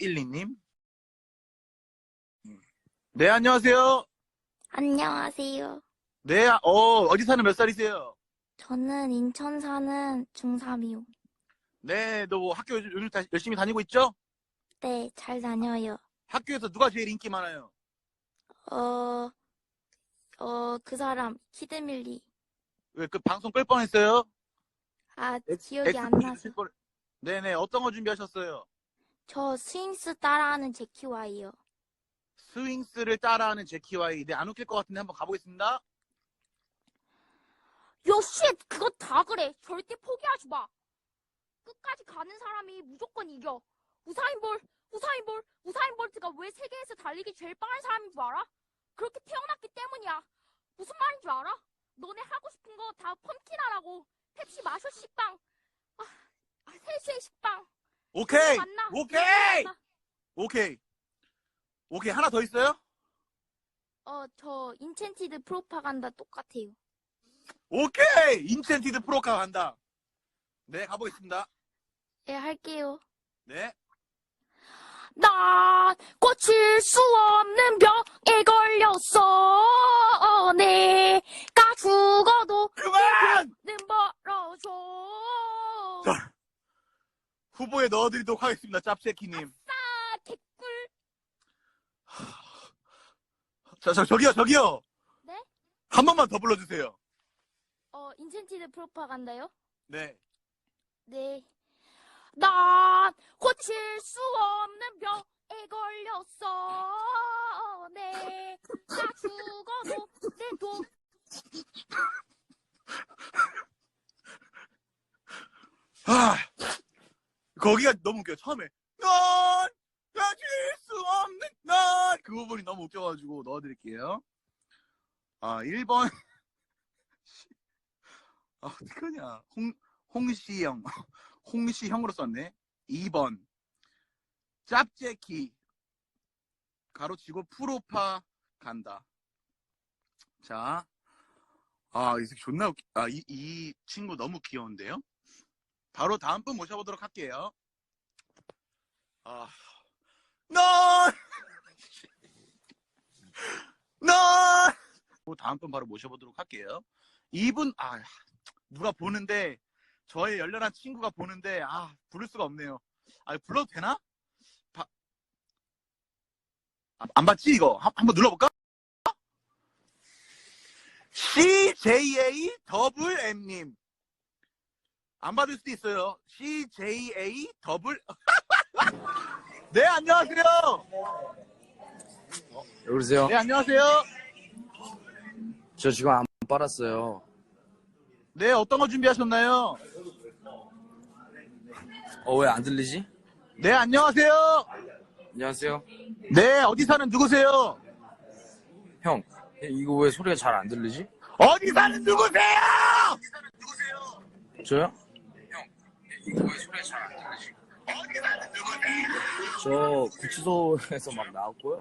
12님. 네, 안녕하세요. 안녕하세요. 네, 어, 어디 사는 몇 살이세요? 저는 인천 사는 중3이요. 네, 너 학교 요즘, 요즘 다 열심히 다니고 있죠? 네, 잘 다녀요. 학교에서 누가 제일 인기 많아요? 어, 어, 그 사람, 키드밀리. 왜 그 방송 끌 뻔했어요? 아, 엑- 기억이 안 나서. 네네, 어떤 거 준비하셨어요? 저 스윙스 따라하는 제키와이요. 스윙스를 따라하는 제키와이. 네, 안 웃길 것 같은데 한번 가보겠습니다. 요, 쉣! 그거 다 그래. 절대 포기하지 마. 끝까지 가는 사람이 무조건 이겨. 우사인 볼, 우사인 볼, 우사인 볼트가 왜 세계에서 달리기 제일 빠른 사람인 줄 알아? 그렇게 태어났기 때문이야. 무슨 말인 줄 알아? 너네 하고 싶은 거 다 펌킨하라고. 펩시 마셔, 식빵. 아, 아 세수의 식빵. 오케이! 만나. 오케이! 만나. 오케이. 오케이, 하나 더 있어요? 어, 저 인첸티드 프로파간다 똑같아요. 오케이! 인센티드 프로카 간다. 네, 가보겠습니다. 네, 할게요. 네. 난 고칠 수 없는 병에 걸렸어. 내가 죽어도 그만! 는 벌어줘. 자. 후보에 넣어드리도록 하겠습니다, 짭새키님. 아, 개꿀. 자, 저, 저기요, 저기요. 네? 한 번만 더 불러주세요. 어, 인센티드 프로파간다요? 네. 네. 난 고칠 수 없는 병에 걸렸어. 내가 죽어도 내 돈. 아, 거기가 너무 웃겨요, 처음에. 넌 가질 수 없는 난! 그 부분이 너무 웃겨가지고 넣어드릴게요. 아, 1번. 아, 어떡하냐. 홍, 홍시형. 홍시형으로 썼네. 2번. 짭재키. 가로치고 프로파 간다. 자. 아, 이 새끼 존나 웃기, 아, 이, 이 친구 너무 귀여운데요? 바로 다음 분 모셔보도록 할게요. 아, 넌! 넌! 다음 분 바로 모셔보도록 할게요. 이분, 아, 누가 보는데, 저의 열렬한 친구가 보는데, 아, 부를 수가 없네요. 아, 불러도 되나? 바- 아, 안 받지, 이거? 한, 한번 눌러볼까? CJA 더블 M님. 안 받을 수도 있어요. CJA 더블. 네, 안녕하세요. 여보세요? 네, 안녕하세요. 저 지금 안 빨았어요. 네, 어떤 거 준비하셨나요? 어, 왜 안 들리지? 네, 안녕하세요. 안녕하세요. 네, 어디 사는 누구세요? 형, 이거 왜 소리가 잘 안 들리지? 어디 사는 누구세요? 저요? 이거 잘 안? 저 구치소에서 막 나왔고요.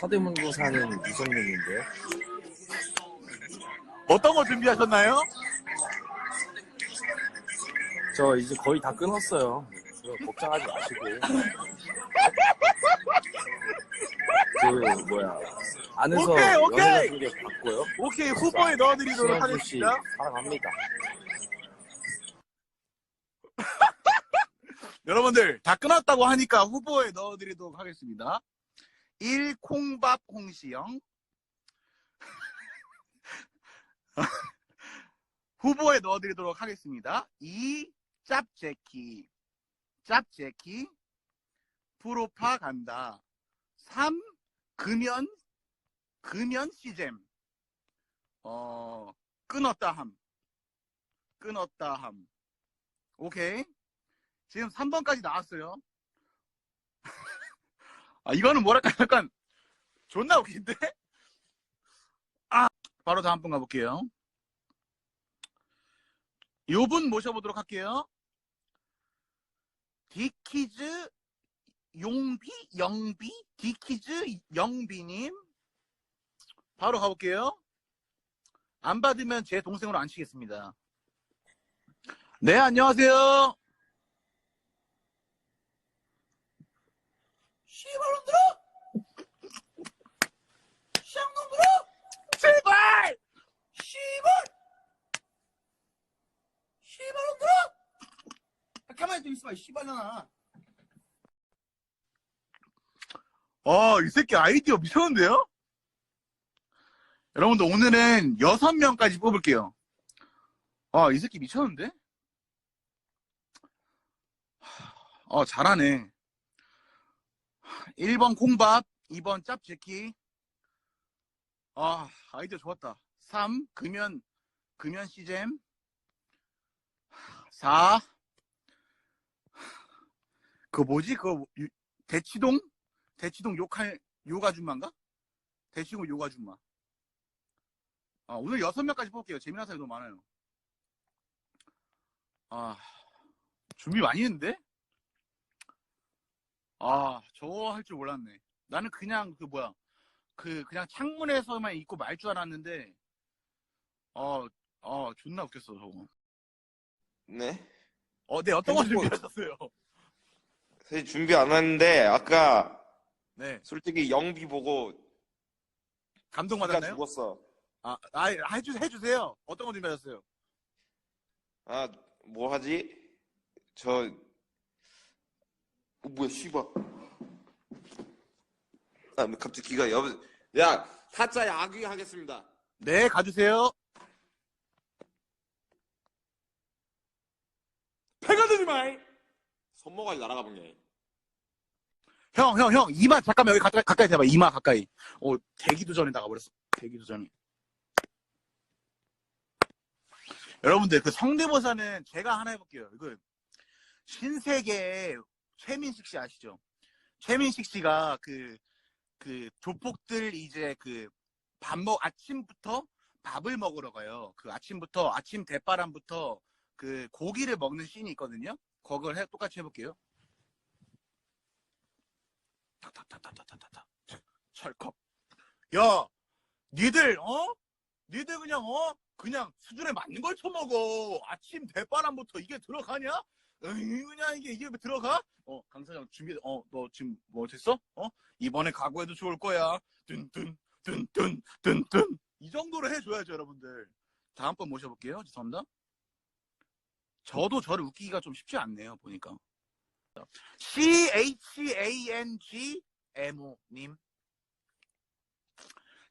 서대문구 사는 유성룡인데요. 어떤 거 준비하셨나요? 저 이제 거의 다 끊었어요. 걱정하지 마시고. 그 뭐야 안에서 오케이, 오케이. 받고요. 후보에 넣어드리도록 하겠습니다. 사랑합니다. 여러분들, 다 끊었다고 하니까 후보에 넣어드리도록 하겠습니다. 1. 콩밥 홍시영. 후보에 넣어드리도록 하겠습니다. 2. 짭재키. 짭재키. 프로파 간다. 3. 금연. 금연 시잼. 어, 끊었다 함. 끊었다 함. 오케이. 지금 3번까지 나왔어요. 아, 이거는 뭐랄까, 약간, 존나 웃긴데? 아, 바로 다음 분 가볼게요. 요 분 모셔보도록 할게요. 디키즈 용비? 영비? 디키즈 영비님. 바로 가볼게요. 안 받으면 제 동생으로 안 치겠습니다. 네, 안녕하세요. 씨발놈들아! 쌍놈들아! 제발! 씨발! 씨발놈들아! 아, 가만히 좀 있어봐, 이 씨발년아. 어, 이 새끼 아이디어 미쳤는데요? 여러분들, 오늘은 여섯 명까지 뽑을게요. 아, 이 새끼 미쳤는데? 어, 잘하네. 1번 콩밥, 2번 짭제키. 아, 아이디어 좋았다. 3, 금연, 금연 시잼. 4, 그 뭐지? 그 유- 대치동? 대치동 욕할 요가줌마인가? 대치동 요가줌마. 아, 오늘 여섯 명까지 뽑을게요. 재미난 사람이 너무 많아요. 아, 준비 많이 했는데? 아, 저거 할 줄 몰랐네. 나는 그냥 그 뭐야, 그 그냥 창문에서만 있고 말 줄 알았는데, 어, 어, 존나 웃겼어 저거. 네. 어, 네 어떤 거 핸드폰. 준비하셨어요? 사실 준비 안 했는데 아까 네, 솔직히 영비 보고 감동 받았나요? 죽었어. 아, 아, 해주 해주세요. 어떤 거 준비하셨어요? 아, 뭐 하지? 저 어, 뭐야, 씨발. 아, 갑자기 기가 여 야, 타짜 야귀 하겠습니다. 네, 가주세요. 패가 되지 마이. 손모가지 날아가 게. 형, 형, 형, 이마 잠깐만 여기 가까이 가까이 대봐. 이마 가까이. 어, 대기도 전에 나가버렸어. 대기도 전에. 여러분들 그 성대모사는 제가 하나 해볼게요. 이거 신세계 최민식 씨 아시죠? 최민식 씨가 그, 그 조폭들 이제 그 밥 먹, 아침부터 밥을 먹으러 가요. 그 아침부터, 아침 대바람부터 그 고기를 먹는 씬이 있거든요. 그걸 해, 똑같이 해볼게요. 타타타타타타타. 철컥. 야, 니들, 어? 니들 그냥, 어? 그냥 수준에 맞는 걸 쳐먹어. 아침 대바람부터 이게 들어가냐? 에이, 그냥 이게, 이게 들어가? 어, 강사장 준비, 어, 너 지금 뭐 됐어? 어? 이번에 각오해도 좋을 거야. 뚠뚠, 뚠뚠, 뚠뚠. 이 정도로 해줘야죠, 여러분들. 다음번 모셔볼게요. 죄송합니다. 저도 저를 웃기기가 좀 쉽지 않네요, 보니까. C-H-A-N-G-M-O-님.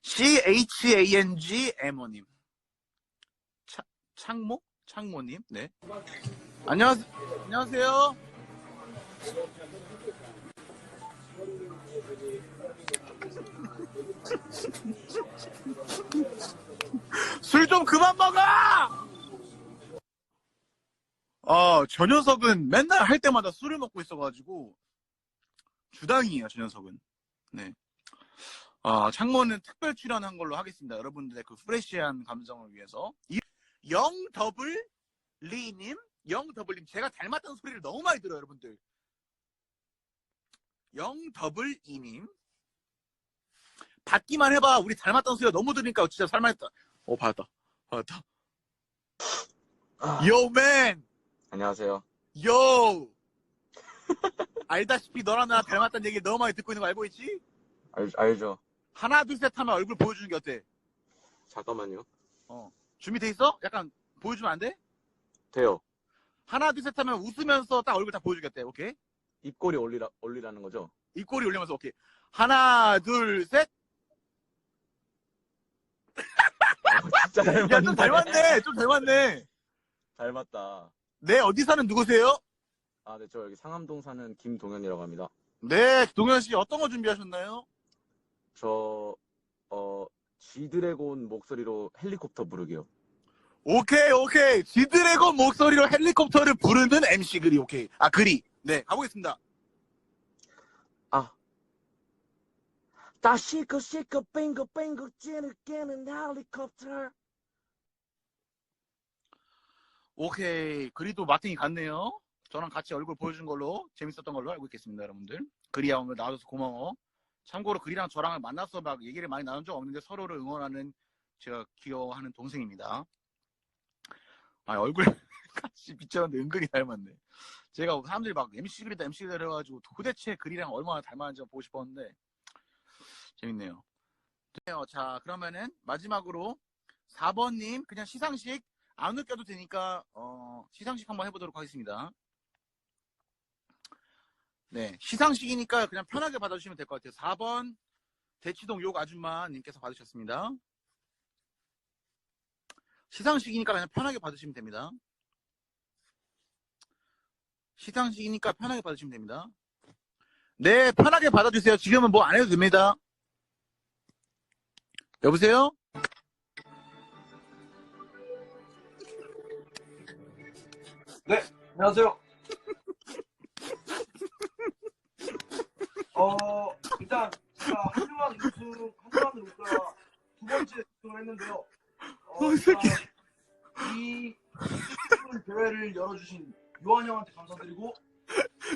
C-H-A-N-G-M-O-님. 차, 창모? 창모님. 네. 안녕하세요. 안녕하세요. 술 좀 그만 먹어! 아, 저 녀석은 맨날 할 때마다 술을 먹고 있어가지고, 주당이에요, 저 녀석은. 네. 아, 창모는 특별 출연한 걸로 하겠습니다. 여러분들의 그 프레시한 감정을 위해서. 이- 영더블 리님, 영더블님, 제가 닮았다는 소리를 너무 많이 들어요, 여러분들. 영더블 이님. 받기만 해봐. 우리 닮았다는 소리가 너무 들으니까 진짜 살만했다. 어, 받았다. 받았다. Yo, man! 안녕하세요. Yo! 알다시피 너랑 나 닮았다는 얘기 너무 많이 듣고 있는 거 알고 있지? 알, 알죠? 하나, 둘, 셋 하면 얼굴 보여주는 게 어때? 잠깐만요. 준비돼 있어? 약간 보여주면 안 돼? 돼요. 하나, 둘, 셋 하면 웃으면서 딱 얼굴 다 보여주겠대. 오케이? 입꼬리 올리라, 올리라는 거죠? 입꼬리 올리면서 오케이. 하나, 둘, 셋. 진짜 닮았네. 야, 좀 닮았네. 좀 닮았네. 닮았다. 네, 어디 사는 누구세요? 아, 네, 저 여기 상암동 사는 김동현이라고 합니다. 네, 동현 씨 어떤 거 준비하셨나요? 저, 어, G드래곤 목소리로 헬리콥터 부르기요. 오케이, 오케이. 지드래곤 목소리로 헬리콥터를 부르는 MC 그리, 오케이. 아, 그리. 네, 가보겠습니다. 다 시커 시커 빙거 빙거 찌를 깨는 헬리콥터. 오케이. 그리도 마팅이 갔네요. 저랑 같이 얼굴 보여준 걸로 재밌었던 걸로 알고 있겠습니다, 여러분들. 그리야 오늘 나와줘서 고마워. 참고로 그리랑 저랑 만나서 막 얘기를 많이 나눈 적 없는데 서로를 응원하는 제가 귀여워하는 동생입니다. 아, 얼굴 같이 미쳤는데 은근히 닮았네. 제가 사람들이 막 MC 그리다 MC 그리다 그래가지고 도대체 글이랑 얼마나 닮았는지 보고 싶었는데 재밌네요. 자 그러면은 마지막으로 4번님 그냥 시상식 안 웃겨도 되니까 어, 시상식 한번 해보도록 하겠습니다. 네 시상식이니까 그냥 편하게 받아주시면 될 것 같아요. 4번 대치동 욕 아줌마님께서 받으셨습니다. 시상식이니까 그냥 편하게 받으시면 됩니다. 시상식이니까 편하게 받으시면 됩니다. 네, 편하게 받아주세요. 지금은 뭐 안 해도 됩니다. 여보세요? 안녕하세요. 어, 일단, 제가 한주만 우승, 한주만을 웃다가 두 번째 우승을 했는데요. 어, 어, 이 새끼. 일단 이 대회를 열어주신 요한 형한테 감사드리고,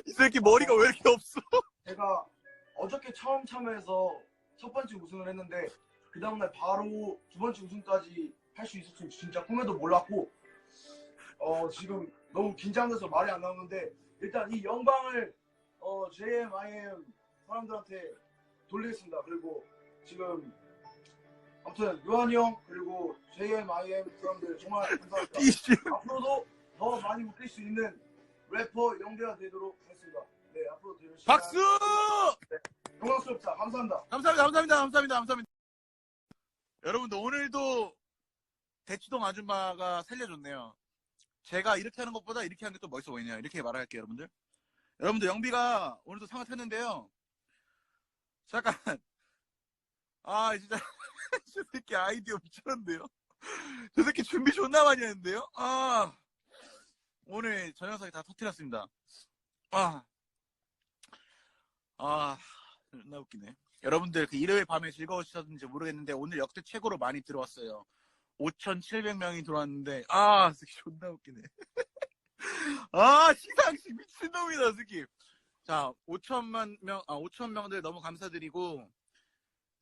이 새끼 머리가 왜 이렇게 없어? 제가 어저께 처음 참여해서 첫 번째 우승을 했는데, 그 다음날 바로 두 번째 우승까지 할 수 있었으면 진짜 꿈에도 몰랐고, 어, 지금 너무 긴장돼서 말이 안 나오는데, 일단 이 영광을, 어, JMIM 사람들한테 돌리겠습니다. 그리고 지금, 아무튼, 요한이 형, 그리고 JMIM 사람들 정말 감사합니다. 앞으로도 더 많이 웃길 수 있는 래퍼 영대가 되도록 하겠습니다. 네, 앞으로 더 열심히. 박수! 영광스럽다. 감사합니다. 감사합니다, 감사합니다, 감사합니다, 감사합니다. 여러분들, 오늘도 대치동 아줌마가 살려줬네요. 제가 이렇게 하는 것보다 이렇게 하는 게 또 멋있어 보이네요. 이렇게 말할게요, 여러분들. 여러분들, 영비가 오늘도 상을 탔는데요. 잠깐. 아, 진짜. 저 새끼 아이디어 미쳤는데요. 저 새끼 준비 존나 많이 했는데요. 아. 오늘 저 녀석이 다 터뜨렸습니다. 아. 아. 존나 웃기네. 여러분들 그 일요일 밤에 즐거우셨는지 모르겠는데 오늘 역대 최고로 많이 들어왔어요. 5,700명이 들어왔는데 아 새끼 존나 웃기네. 아 시상식 미친놈이다 새끼. 자 5천만 명, 아 5천 명들 너무 감사드리고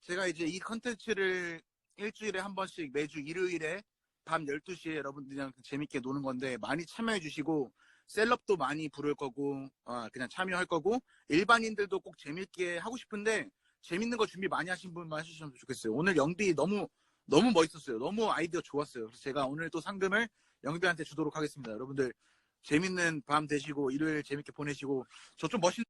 제가 이제 이 컨텐츠를 일주일에 한 번씩 매주 일요일에 밤 12시에 여러분들이랑 재밌게 노는 건데 많이 참여해 주시고 셀럽도 많이 부를 거고 아, 그냥 참여할 거고 일반인들도 꼭 재밌게 하고 싶은데 재밌는 거 준비 많이 하신 분만 해주시면 좋겠어요. 오늘 영비 너무 너무 멋있었어요. 너무 아이디어 좋았어요. 그래서 제가 오늘 또 상금을 영비한테 주도록 하겠습니다. 여러분들 재밌는 밤 되시고 일요일 재밌게 보내시고 저 좀 멋있는